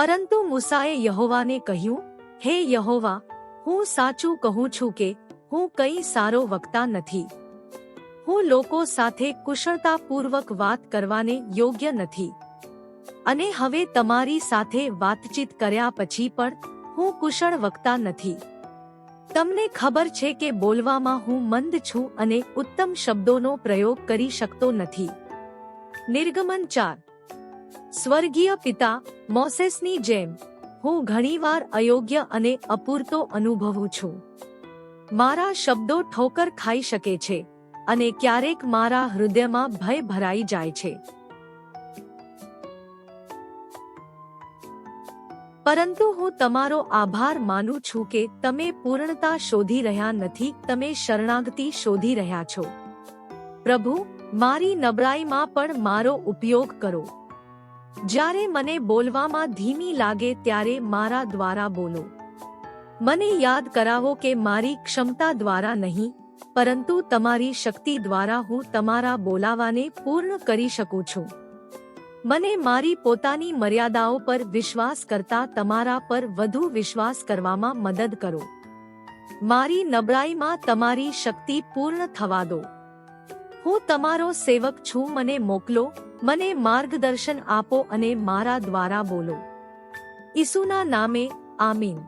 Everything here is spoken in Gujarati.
પરંતુ મૂસાએ યહોવાને કહ્યું, હે યહોવા, હું સાચું કહું છું કે હું કંઈ સારો વક્તા નથી. હું લોકો સાથે કુશળતાપૂર્વક વાત કરવાને યોગ્ય નથી. અને હવે તમારી સાથે વાતચીત કર્યા પછી પણ હું કુશળ વક્તા નથી. તમને ખબર છે કે બોલવામાં હું મંદ છું અને ઉત્તમ શબ્દોનો પ્રયોગ કરી શકતો નથી. નિર્ગમન ચાર. સ્વર્ગીય પિતા મોસેસની જેમ, હું ઘણીવાર અયોગ્ય અને અપૂરતો અનુભવું છું. મારા શબ્દો ઠોકર ખાઈ શકે છે, અને ક્યારેક મારા હૃદયમાં ભય ભરાઈ જાય છે. પરંતુ હું તમારો આભાર માનું છું કે તમે પૂર્ણતા શોધી રહ્યા નથી, તમે શરણાગતિ શોધી રહ્યા છો. પ્રભુ, મારી નબળાઈમાં પણ મારો ઉપયોગ કરો. જ્યારે મને બોલવામાં ધીમી લાગે ત્યારે મારા દ્વારા બોલો. મને યાદ કરાવો કે મારી ક્ષમતા દ્વારા નહીં, પરંતુ તમારી શક્તિ દ્વારા હું તમારા બોલાવાને પૂર્ણ કરી શકું છું. મને મારી પોતાની મર્યાદાઓ પર વિશ્વાસ કરતા તમારા પર વધુ વિશ્વાસ કરવામાં મદદ કરો. મારી નબળાઈમાં તમારી શક્તિ પૂર્ણ થવા દો. હું તમારો સેવક છું, મને મોકલો, મને માર્ગદર્શન આપો અને મારા દ્વારા બોલો. ઈસુના નામે, આમીન.